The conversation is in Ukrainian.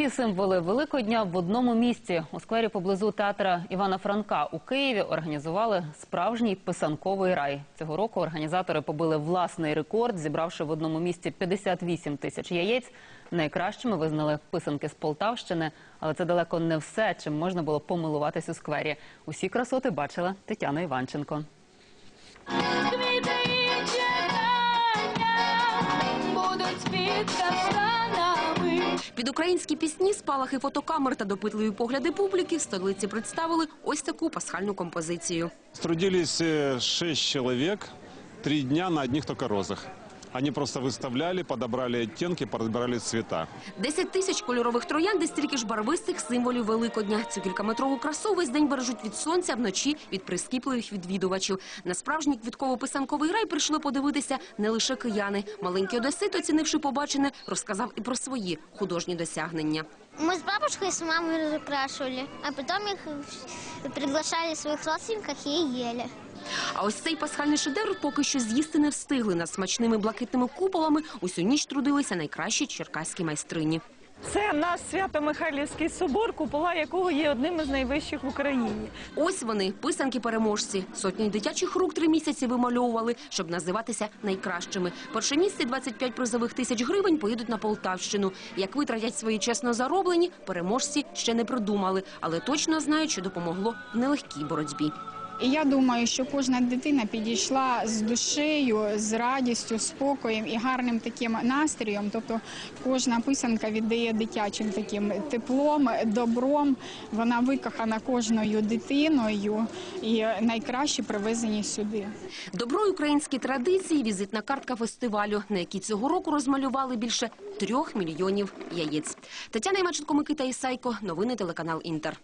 Усі символи Великодня в одному місці у сквері поблизу театра Івана Франка у Києві організували справжній писанковий рай. Цього року організатори побили власний рекорд, зібравши в одному місці 58 тисяч яєць. Найкращими визнали писанки з Полтавщини, але це далеко не все, чим можна було помилуватись у сквері. Усі красоти бачила Тетяна Іванченко. Будуть під українські пісні, спалахи фотокамер та допитливі погляди публіки в столиці представили ось таку пасхальну композицію. Трудились шість чоловік три дня на одних тільки розах. Они просто выставляли, подобрали оттенки, подобрали цвета. 10 тисяч кольорових троянд і стільки ж барвистих символів Великодня. Цю кількаметрову красу весь день бережуть від сонця, вночі від прискіпливих відвідувачів. На справжній квітково-писанковий рай прийшли подивитися не лише кияни. Маленький одесит, оцінивши побачене, розказав і про свої художні досягнення. Мы с бабушкой и с мамой разукрашивали, а потом их приглашали своих родственников и ели. А ось цей пасхальний шедевр поки що з'їсти не встигли. Над смачними блакитними куполами усю ніч трудилися найкращі черкаські майстрині. Це наш Свято-Михайлівський собор, купола якого є одним із найвищих в Україні. Ось вони, писанки-переможці. Сотні дитячих рук три місяці вимальовували, щоб називатися найкращими. Перше місце 25 призових тисяч гривень поїдуть на Полтавщину. Як витратять свої чесно зароблені, переможці ще не придумали, але точно знають, що допомогло в нелегкій боротьбі. І я думаю, що кожна дитина підійшла з душею, з радістю, спокоєм і гарним таким настроєм. Тобто кожна писанка віддає дитячим таким теплом, добром. Вона викохана кожною дитиною і найкраще привезені сюди. Добро українські традиції, візитна картка фестивалю, на якій цього року розмалювали більше трьох мільйонів яєць. Тетяна Імаченко, Микита Ісайко, новини телеканал Інтер.